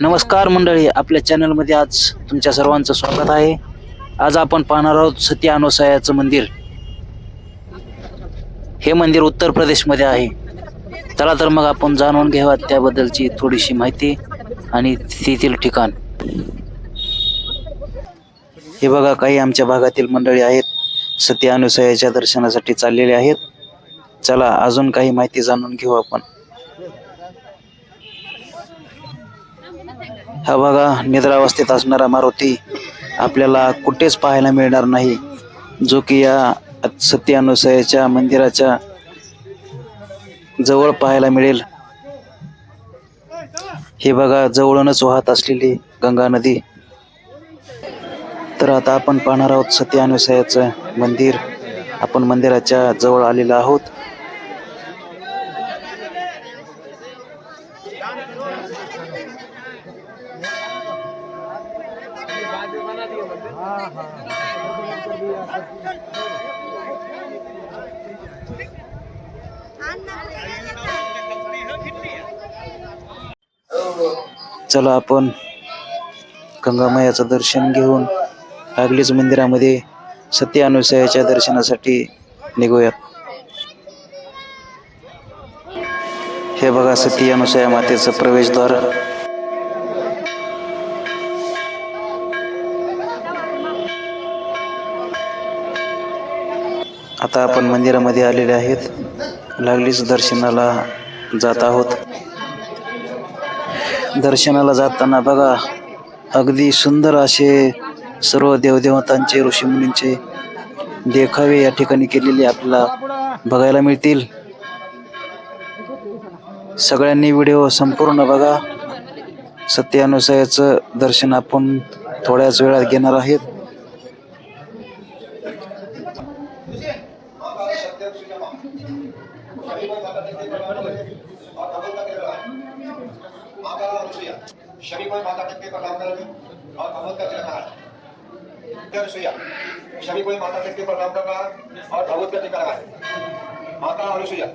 नमस्कार मंडळी आपल्या चॅनलमध्ये आज तुमच्या सर्वांचं स्वागत आहे. आज आपण पाहणार आहोत सती अनुसयाचं मंदिर. हे मंदिर उत्तर प्रदेशमध्ये आहे. चला तर मग आपण जाणून घ्यावा त्याबद्दलची थोडीशी माहिती आणि तेथील ठिकाण. हे बघा काही आमच्या भागातील मंडळी आहेत सती अनुसयाच्या दर्शनासाठी चाललेले आहेत. चला अजून काही माहिती जाणून घेऊ आपण. हा बघा निद्रावस्थेत असणारा मारुती आपल्याला कुठेच पाहायला मिळणार नाही. जो की या सत्यानुसयाच्या मंदिराच्या जवळ पाहायला मिळेल. हे बघा जवळूनच वाहत असलेली गंगा नदी. तर आता आपण पाहणार आहोत सत्यानुसयाचं मंदिर. आपण मंदिराच्या जवळ आलेलो आहोत. चला आपण गंगामायाचं दर्शन घेऊन लागलीच मंदिरामध्ये सत्य अनुसयाच्या दर्शनासाठी निघूयात. हे बघा सती अनुसया मातेचं प्रवेशद्वार. आता आपण मंदिरामध्ये आलेले आहेत. लागलीच दर्शनाला जात आहोत. दर्शनाला जाताना बघा अगदी सुंदर असे सर्व देवदेवतांचे ऋषीमुनींचे देखावे या ठिकाणी केलेले आपल्याला बघायला मिळतील. सगळ्यांनी व्हिडिओ संपूर्ण बघा. सत्यानुसयाचं दर्शन आपण थोड्याच वेळात घेणार आहेत. माता टिक्के और भगवत का माता अनुसुईया.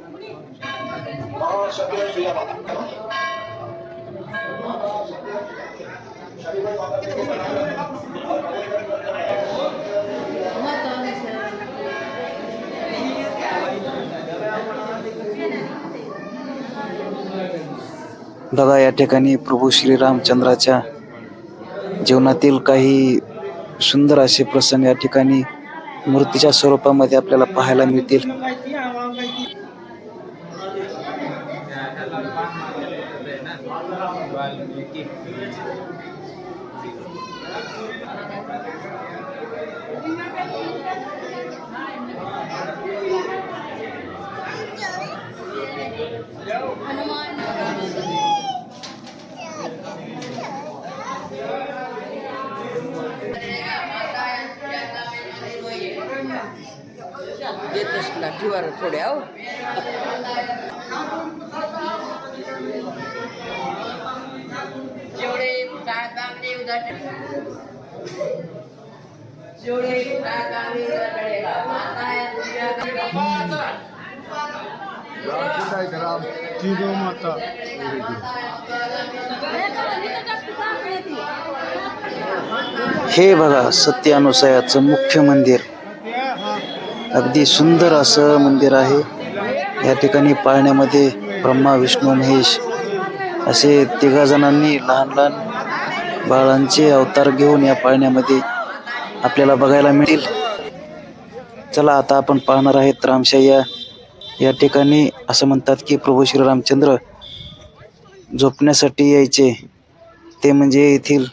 दादा या ठिकाणी प्रभू श्रीरामचंद्राच्या जीवनातील काही सुंदर असे प्रसंग या ठिकाणी मूर्तीच्या स्वरूपामध्ये आपल्याला पाहायला मिळतील. Get this, like, you are a जेवढे बांगडे उदाहरण जेवढे बांगडे उदाहरण माता हे बघा सत्यानुसयाचं मुख्य मंदिर. अगदी सुंदर असं मंदिर आहे. या ठिकाणी पाळण्यामध्ये ब्रह्मा विष्णू महेश असे तिघा जणांनी लहान लहान बाळांचे अवतार घेऊन या पाळण्यामध्ये आपल्याला बघायला मिळेल चला आता आपण पाहणार आहेत रामशय्या या ठिकाणी असं म्हणतात की प्रभू श्रीरामचंद्र झोपण्यासाठी यायचे. ते म्हणजे येथील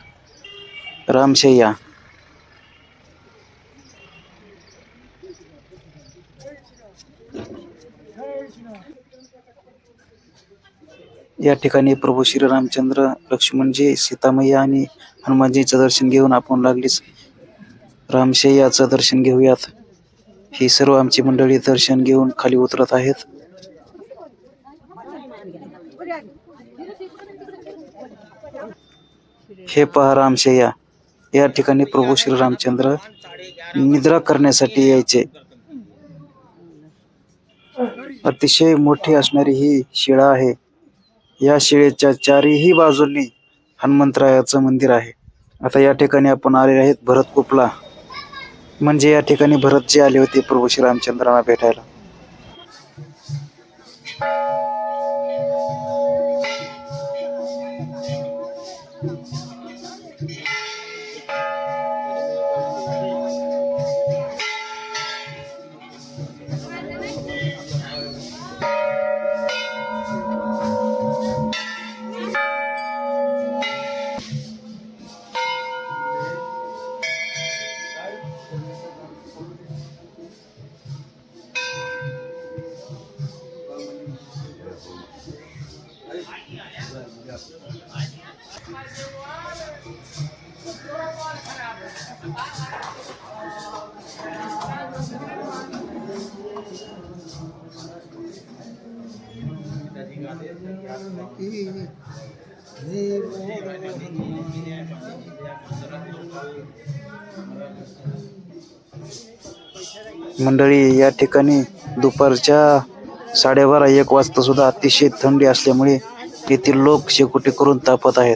रामशय्या या ठिकाणी प्रभू श्रीरामचंद्र लक्ष्मणजी सीतामय्या आणि हनुमानजीचं दर्शन घेऊन आपण लागलीच. रामशय्याचं दर्शन घेऊयात. ही सर्व आमची मंडळी दर्शन घेऊन खाली उतरत आहेत. हे पहा रामशय्या. या ठिकाणी प्रभू श्रीरामचंद्र निद्रा करण्यासाठी यायचे. अतिशय मोठी असणारी ही शिळा आहे. या शिळेच्या चारही बाजूंनी हनुमंतरायाचं मंदिर आहे. आता या ठिकाणी आपण आलेले आहेत भरत कुपला म्हणजे या ठिकाणी भरत जे आले होते प्रभू श्रीरामचंद्रांना भेटायला. मंडळी या ठिकाणी दुपारच्या साडेबारा एक वाजता सुद्धा अतिशय थंडी असल्यामुळे येथील लोक शेकोटी करून तापत आहेत.